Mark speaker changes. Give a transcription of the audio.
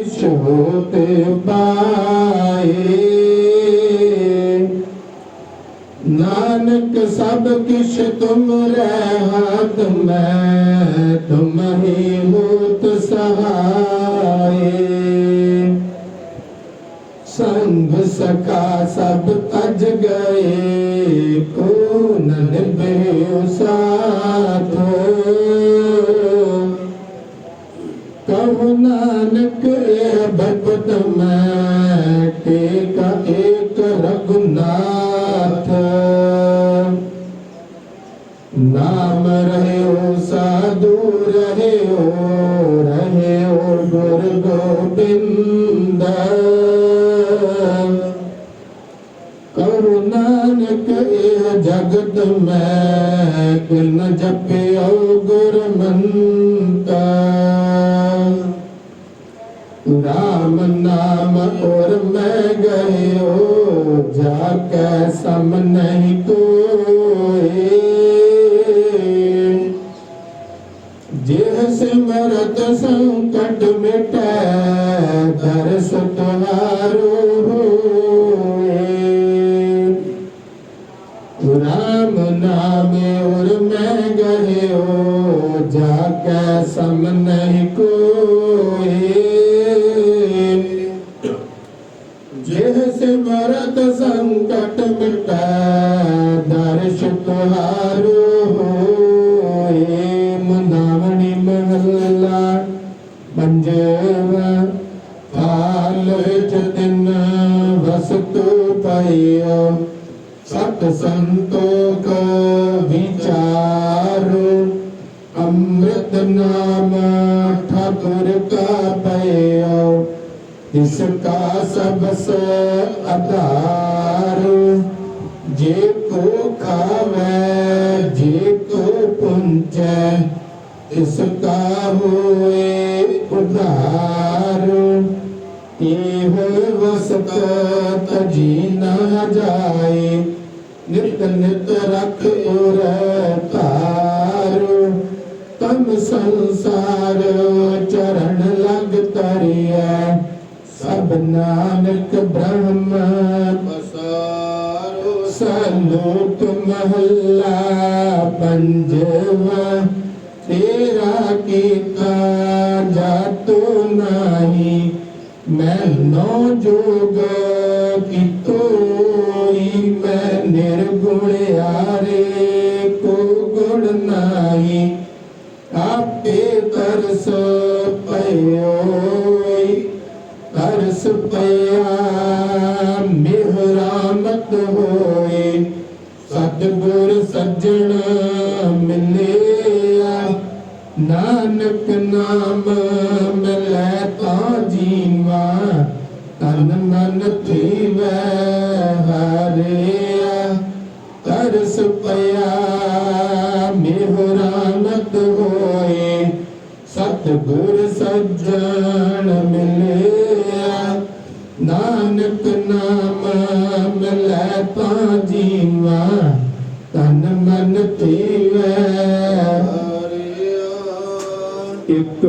Speaker 1: ਕਿਛ ਪਾਏ ਨਾਨਕ ਸਭ ਕਿਛ ਤੁਮਰੇ ਹਾਥ ਮੈਂ ਤੁਮ ਹੀ ਹੋਤ ਸਹਾਏ। ਸੰਗ ਸਕਾ ਸਭ ਤਜ ਗਏ, ਕੋ ਕਹੋ ਨਾਨਕ ਇਹ ਭਗਤ ਮੈਂ, ਟੇਕਾ ਏਕ ਰਘੁਨਾਥ। ਨਾਮ ਰਹਿਓ, ਸਾਧੂ ਰਹਿਓ ਰਹਿਓ ਗੁਰ ਗੋਬਿੰਦ। ਕਰੁ ਨਾਨਕ ਇਹ ਜਗਤ ਮੈਂ ਕਿਨ ਜਪਿਓ ਗੁਰਮੰਤਾ ਰਾਮ ਨਾਮ ਔਰ ਮੈਂ ਗਇਓ ਜਾ ਕੈ ਸਮ ਨਹੀਂ ਕੋਏ ਜਿਹ ਸਿਮਰਤ ਸੰਕਟ ਮਿਟੈ ਦਰਸ ਤੁਹਾਰੋ ਹੋਏ ਰਾਮ ਨਾਮ ਔਰ ਮੈਂ ਗਹਿਓ ਜਾ ਕੈ ਸਮ ਜਿਹ ਸੰਕਟ ਮਿਟੈ, ਦਰਸ਼ ਤੁਹਾਰੋ ਹੋਏ ਮੁੰਦਾਵਣੀ ਮਹੱਲਾ ਪੰਜਵਾ ਹਾਲ ਵਿੱਚ ਤਿੰਨ ਵਸਤੂ ਪਈਓ, ਸਤ ਸੰਤੋਖ ਵਿਚਾਰੋ, ਅੰਮ੍ਰਿਤ ਨਾਮ ਠਾਕੁਰ ਕਾ ਇਸ ਕਾ ਸਬਸ ਆਧਾਰ ਜੇ ਕੋ ਖਾਵੇ, ਜੇ ਕੋ ਪੁੰਚੈ ਇਸ ਕਾ ਹੋਏ ਉਧਾਰ। ਇਹੋ ਵਸਤ ਤਜੀ ਨਾ ਜਾਏ, ਨਿਤ ਨਿਤ ਰਖ ਉਰ ਧਾਰ। ਤਮ ਸੰਸਾਰ ਚਰਨ ਲਗ ਤਰਿਐ ਸਭ ਨਾਨਕ ਬ੍ਰਹਮ
Speaker 2: ਪਸਾਰੋ
Speaker 1: ਸਲੋਕ ਮਹੱਲਾ ਪੰਜਵਾ ਤੇਰਾ ਕੀਤਾ ਜਾਤੋ ਨਾਹੀ ਮੈਂ ਨੋ ਜੋਗ ਕੀਤੋਈ ਮੈਂ ਨਿਰਗੁਣ ਆਰੇ ਕੋ ਗੁਣ ਨਾਹੀ ਆਪੇ ਤਰਸ ਤਰਸ ਪਿਆ ਮਿਹਰਾਮਤ ਹੋਏ। ਸਤਿਗੁਰ ਸੱਜਣ ਮਿਲਿਆ ਨਾਨਕ ਨਾਮ ਮਿਲੈ ਤਾਂ ਜੀਵਾ। ਤਨ ਮਨ ਥੀਵੈ ਹਾਰਿਆ ਤਰਸ ਪਿਆ, ਮਿਹਰਾਮਤ ਹੋਏ। ਸਤਿਗੁਰ ਸੱਜਣ ਮਿਲਿਆ ਨਾਨਕ ਨਾਮ ਮਿਲੈ ਤਾਂ ਜੀਵਾ ਤਨ ਮਨ
Speaker 2: ਹਰਿਆ।
Speaker 1: ਇਕ